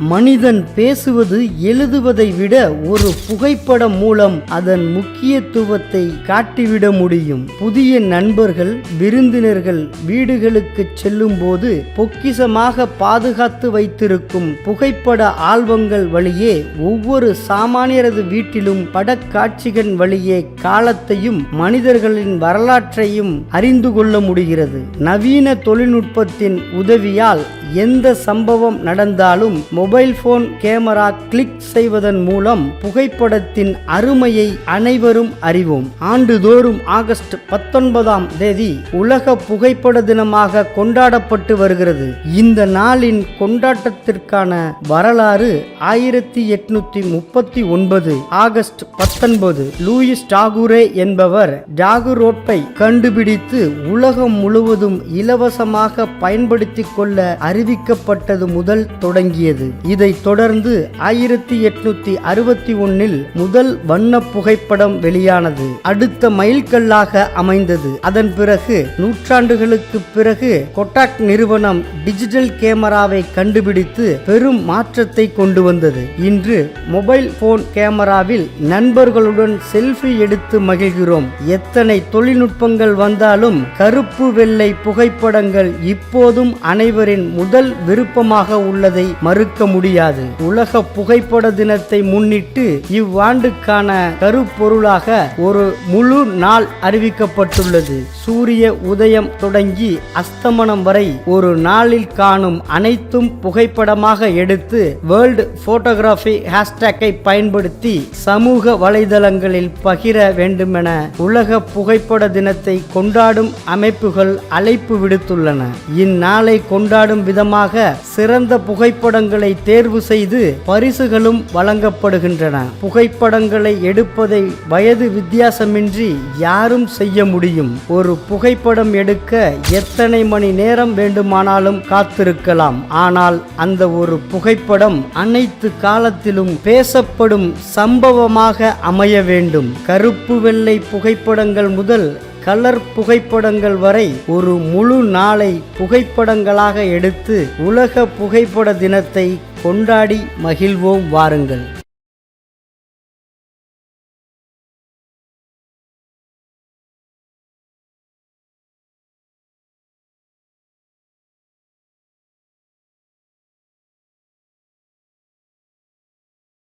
மனிதன் பேசுவது எழுதுவதை விட ஒரு புகைப்படம் மூலம் அதன் முக்கியத்துவத்தை காட்டிவிட முடியும். புதிய நண்பர்கள் விருந்தினர்கள் வீடுகளுக்கு செல்லும் போது பொக்கிசமாக பாதுகாத்து வைத்திருக்கும் புகைப்பட ஆல்பங்கள் வழியே ஒவ்வொரு சாமானியரது வீட்டிலும் படக்காட்சிகள் வழியே காலத்தையும் மனிதர்களின் வரலாற்றையும் அறிந்து கொள்ள முடிகிறது. நவீன தொழில்நுட்பத்தின் உதவியால் எந்த சம்பவம் நடந்தாலும் மொபைல் போன் கேமரா கிளிக் செய்வதன் மூலம் புகைப்படத்தின் அருமையை அனைவரும் அறிவோம். ஆண்டுதோறும் ஆகஸ்ட் பத்தொன்பதாம் தேதி உலக புகைப்பட தினமாக கொண்டாடப்பட்டு வருகிறது. இந்த நாளின் கொண்டாட்டத்திற்கான வரலாறு ஆயிரத்தி எட்நூத்தி முப்பத்தி ஒன்பது ஆகஸ்ட் பத்தொன்பது. லூயிஸ் டாகூரே என்பவர் டாகுரோட்டை கண்டுபிடித்து உலகம் முழுவதும் இலவசமாக பயன்படுத்திக் கொள்ள அறிவிக்கப்பட்டது முதல் தொடங்கியது. இதை தொடர்ந்து ஆயிரத்தி எட்நூத்தி அறுபத்தி ஒன்னில் முதல் வண்ண புகைப்படம் வெளியானது. அடுத்த மைல்கல்லாக அமைந்தது. அதன் பிறகு நூற்றாண்டுகளுக்கு பிறகு கொட்டாக் நிறுவனம் டிஜிட்டல் கேமராவை கண்டுபிடித்து பெரும் மாற்றத்தை கொண்டு வந்தது. இன்று மொபைல் போன் கேமராவில் நண்பர்களுடன் செல்ஃபி எடுத்து மகிழ்கிறோம். எத்தனை தொழில்நுட்பங்கள் வந்தாலும் கருப்பு வெள்ளை புகைப்படங்கள் இப்போதும் அனைவரின் முதல் விருப்பமாக உள்ளதை மறுக்க முடியாது. உலக புகைப்பட தினத்தை முன்னிட்டு இவ்வாண்டுக்கான கருப்பொருளாக ஒரு முழு நாள் அறிவிக்கப்பட்டுள்ளது. சூரிய உதயம் தொடங்கி அஸ்தமனம் வரை ஒரு நாளில் காணும் அனைத்தும் புகைப்படமாக எடுத்து வேர்ல்டு போட்டோகிராஃபி ஹேஷ்டேக்கை பயன்படுத்தி சமூக வலைதளங்களில் பகிர வேண்டுமென உலக புகைப்பட தினத்தை கொண்டாடும் அமைப்புகள் அழைப்பு விடுத்துள்ளன. இந்நாளை கொண்டாடும் விதமாக சிறந்த புகைப்படங்களை தேர்வு செய்து பரிசுகளும் வழங்கப்படுகின்றன. புகைப்படங்களை எடுப்பதை வயது வித்தியாசமின்றி யாரும் செய்ய முடியும். ஒரு புகைப்படம் எடுக்க எத்தனை மணி நேரம் வேண்டுமானாலும் காத்திருக்கலாம். ஆனால் அந்த ஒரு புகைப்படம் அனைத்து காலத்திலும் பேசப்படும் சம்பவமாக அமைய வேண்டும். கருப்பு வெள்ளை புகைப்படங்கள் முதல் கலர் புகைப்படங்கள் வரை ஒரு முழு நாளை புகைப்படங்களாக எடுத்து உலக புகைப்பட தினத்தை கொண்டாடி மகிழ்வோம் வாருங்கள்.